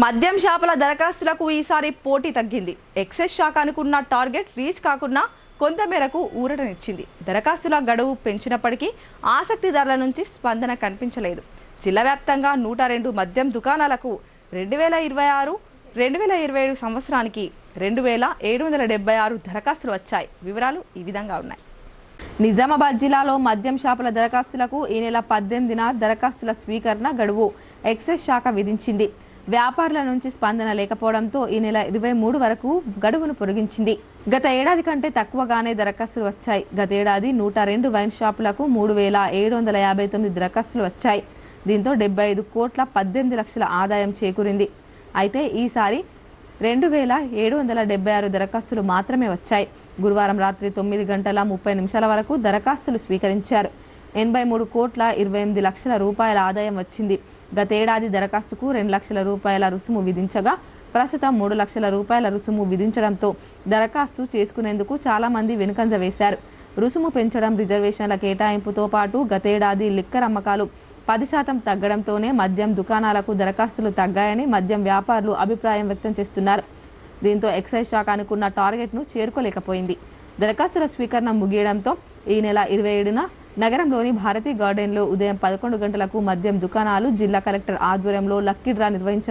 మద్యం షాపుల దరఖాస్తులకు ఈసారి పోటీ తగ్గింది. ఎక్సైజ్ శాఖ అనుకున్న టార్గెట్ రీచ్ కాకుండా కొంతమేరకు ఊరటనిచ్చింది. దరఖాస్తుల గడువు పెంచినప్పటికీ ఆసక్తిదారుల నుంచి స్పందన కనిపించలేదు. జిల్లా వ్యాప్తంగా నూట రెండు మద్యం దుకాణాలకు రెండు వేల ఇరవై ఆరు రెండు వేల ఇరవై ఏడు సంవత్సరానికి రెండు వేల ఏడు వందల డెబ్బై ఆరు దరఖాస్తులు వచ్చాయి. వివరాలు ఈ విధంగా ఉన్నాయి. నిజామాబాద్ జిల్లాలో మద్యం షాపుల దరఖాస్తులకు ఈ నెల పద్దెనిమిదిన దరఖాస్తుల స్వీకరణ గడువు ఎక్సైజ్ శాఖ విధించింది. వ్యాపారుల నుంచి స్పందన లేకపోవడంతో ఈ నెల ఇరవై మూడు వరకు గడువును పొడిగించింది. గత ఏడాది కంటే తక్కువగానే దరఖాస్తులు వచ్చాయి. గతేడాది నూట రెండు వైన్ షాపులకు మూడు వేల ఏడు వందల యాభై తొమ్మిది దరఖాస్తులు వచ్చాయి. దీంతో డెబ్బై ఐదు కోట్ల పద్దెనిమిది లక్షల ఆదాయం చేకూరింది. అయితే ఈసారి రెండు వేల ఏడు వందల డెబ్బై ఆరు దరఖాస్తులు మాత్రమే వచ్చాయి. గురువారం రాత్రి తొమ్మిది గంటల ముప్పై నిమిషాల వరకు దరఖాస్తులు స్వీకరించారు. ఎనభై మూడు కోట్ల ఇరవై ఎనిమిది లక్షల రూపాయల ఆదాయం వచ్చింది. గతేడాది దరఖాస్తుకు రెండు లక్షల రూపాయల రుసుము విధించగా ప్రస్తుతం మూడు లక్షల రూపాయల రుసుము విధించడంతో దరఖాస్తు చేసుకునేందుకు చాలామంది వెనుకంజ వేశారు. రుసుము పెంచడం రిజర్వేషన్ల కేటాయింపుతో పాటు గతేడాది లిక్కర్ అమ్మకాలు పది శాతం తగ్గడంతోనే మద్యం దుకాణాలకు దరఖాస్తులు తగ్గాయని మద్యం వ్యాపారులు అభిప్రాయం వ్యక్తం చేస్తున్నారు. దీంతో ఎక్సైజ్ శాఖ అనుకున్న టార్గెట్ను చేరుకోలేకపోయింది. దరఖాస్తుల స్వీకరణ ముగియడంతో ఈ నెల ఇరవై ఏడున నగరంలోని భారతీ గార్డెన్లో ఉదయం పదకొండు గంటలకు మద్యం దుకాణాలు జిల్లా కలెక్టర్ ఆధ్వర్యంలో లక్కీ డ్రా నిర్వహించారు